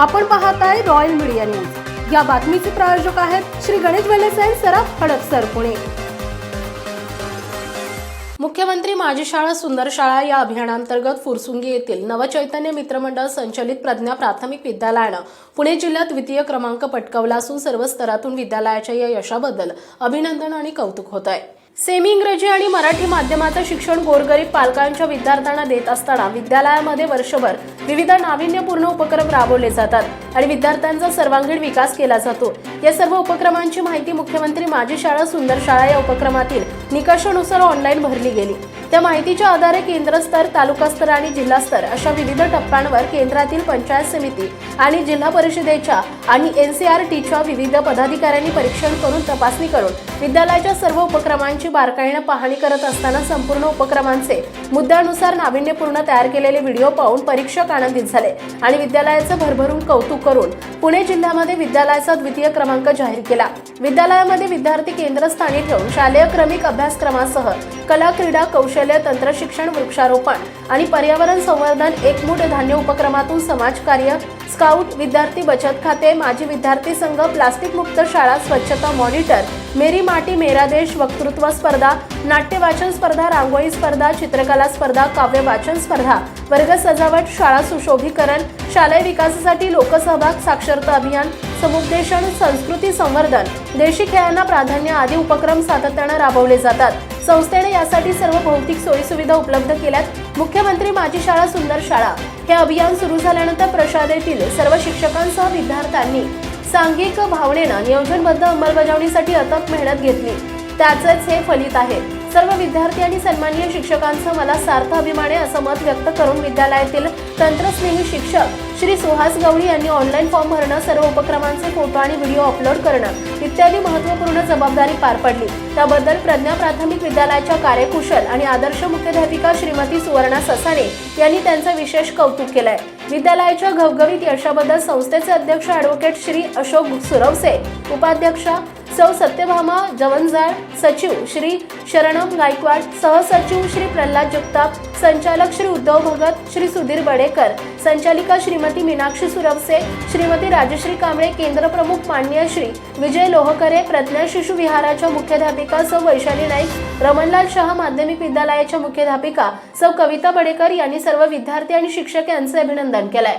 आपण पाहत आहे रॉयल मीडिया न्यूज या बातमीचे प्रायोजक आहेत श्री गणेश वेलेस अँड सराफ हडपसर पुणे. मुख्यमंत्री माझी शाळा सुंदर शाळा या अभियानांतर्गत फुरसुंगी येथील नवचैतन्य मित्रमंडळ संचलित प्रज्ञा प्राथमिक विद्यालयानं पुणे जिल्ह्यात द्वितीय क्रमांक पटकावला असून सर्व स्तरातून विद्यालयाच्या या यशाबद्दल अभिनंदन आणि कौतुक होत आहे सेमी इंग्रजी आणि मराठी माध्यमाचं शिक्षण गोरगरीब पालकांच्या विद्यार्थ्यांना देत असताना विद्यालयामध्ये वर्षभर विविध नाविन्यपूर्ण उपक्रम राबवले जातात आणि विद्यार्थ्यांचा सर्वांगीण विकास केला जातो. या सर्व उपक्रमांची माहिती मुख्यमंत्री माझी शाळा सुंदर शाळा या उपक्रमातील निकषानुसार ऑनलाईन भरली गेली. त्या माहितीच्या आधारे केंद्रस्तर तालुकास्तर आणि जिल्हास्तर अशा विविध टप्प्यांवर केंद्रातील पंचायत समिती आणि जिल्हा परिषदेच्या आणि एनसीआर टीच्या विविध पदाधिकाऱ्यांनी परीक्षण करून तपासणी करून विद्यालयाच्या सर्व उपक्रमांची बारकाईनं पाहणी करत असताना संपूर्ण उपक्रमांचे मुद्द्यानुसार नाविन्यपूर्ण तयार केलेले व्हिडिओ पाहून परीक्षक आनंदित झाले आणि विद्यालयाचं भरभरून कौतुक करून पुणे जिल्ह्यामध्ये विद्यालयाचा द्वितीय क्रमांक जाहीर केला. विद्यालयामध्ये विद्यार्थी केंद्रस्थानी ठेवून शालेय क्रमिक अभ्यासक्रमासह कला क्रीडा कौशल्य तंत्रशिक्षण वृक्षारोपण आणि पर्यावरण संवर्धन एकमूठ धान्य उपक्रमातून समाजकार्य स्काउट विद्यार्थी बचत खाते माजी विद्यार्थी संघ प्लास्टिक मुक्त शाळा स्वच्छता मॉनिटर मेरी माटी मेरा देश वक्तृत्व स्पर्धा नाट्य वाचन स्पर्धा रांगोळी स्पर्धा चित्रकला स्पर्धा काव्य वाचन स्पर्धा वर्ग सजावट शाळा सुशोभीकरण शालेय विकासासाठी लोकसहभाग साक्षरता अभियान समुपदेशन संस्कृती संवर्धन देशी खेळांना प्राधान्य आदी उपक्रम सातत्यानं राबवले जातात. संस्थेने यासाठी सर्व भौतिक सोयीसुविधा उपलब्ध केल्यात. मुख्यमंत्री माझी शाळा सुंदर शाळा हे अभियान सुरू झाल्यानंतर प्रशालेतील सर्व शिक्षकांसह विद्यार्थ्यांनी सांघिक भावनेनं नियोजनबद्ध अंमलबजावणीसाठी अथक मेहनत घेतली. त्याचंच हे फलित आहे. सर्व विद्यार्थी आणि सन्माननीय शिक्षकांचा मला सार्थ अभिमान आहे असं मत व्यक्त करून विद्यालयातील तंत्रस्नेही शिक्षक श्री सुहास गवळी यांनी ऑनलाईन फॉर्म भरणं सर्व उपक्रमांचे फोटो आणि व्हिडिओ अपलोड करणं इत्यादी महत्त्वपूर्ण जबाबदारी पार पडली. त्याबद्दल प्रज्ञा प्राथमिक विद्यालयाच्या कार्यकुशल आणि आदर्श मुख्याध्यापिका श्रीमती सुवर्णा ससाणे यांनी त्यांचं विशेष कौतुक केलंय. विद्यालयाच्या घवघवीत यशाबद्दल संस्थेचे अध्यक्ष ॲडव्होकेट श्री अशोक सुरवसे उपाध्यक्षा सौ सत्यभामा जवंजाळ सचिव श्री शरणम गायकवाड सहसचिव श्री प्रल्हाद जगताप संचालक श्री उद्धव भगत श्री सुधीर बडेकर संचालिका श्रीमती मीनाक्षी सुरवसे श्रीमती राजश्री कांबळे केंद्रप्रमुख मान्य श्री विजय लोहकरे प्रज्ञा शिशु विहाराच्या मुख्याध्यापिका सौ वैशाली नाईक रमणलाल शहा माध्यमिक विद्यालयाच्या मुख्याध्यापिका सौ कविता बडेकर यांनी सर्व विद्यार्थी आणि शिक्षक यांचे अभिनंदन केलंय.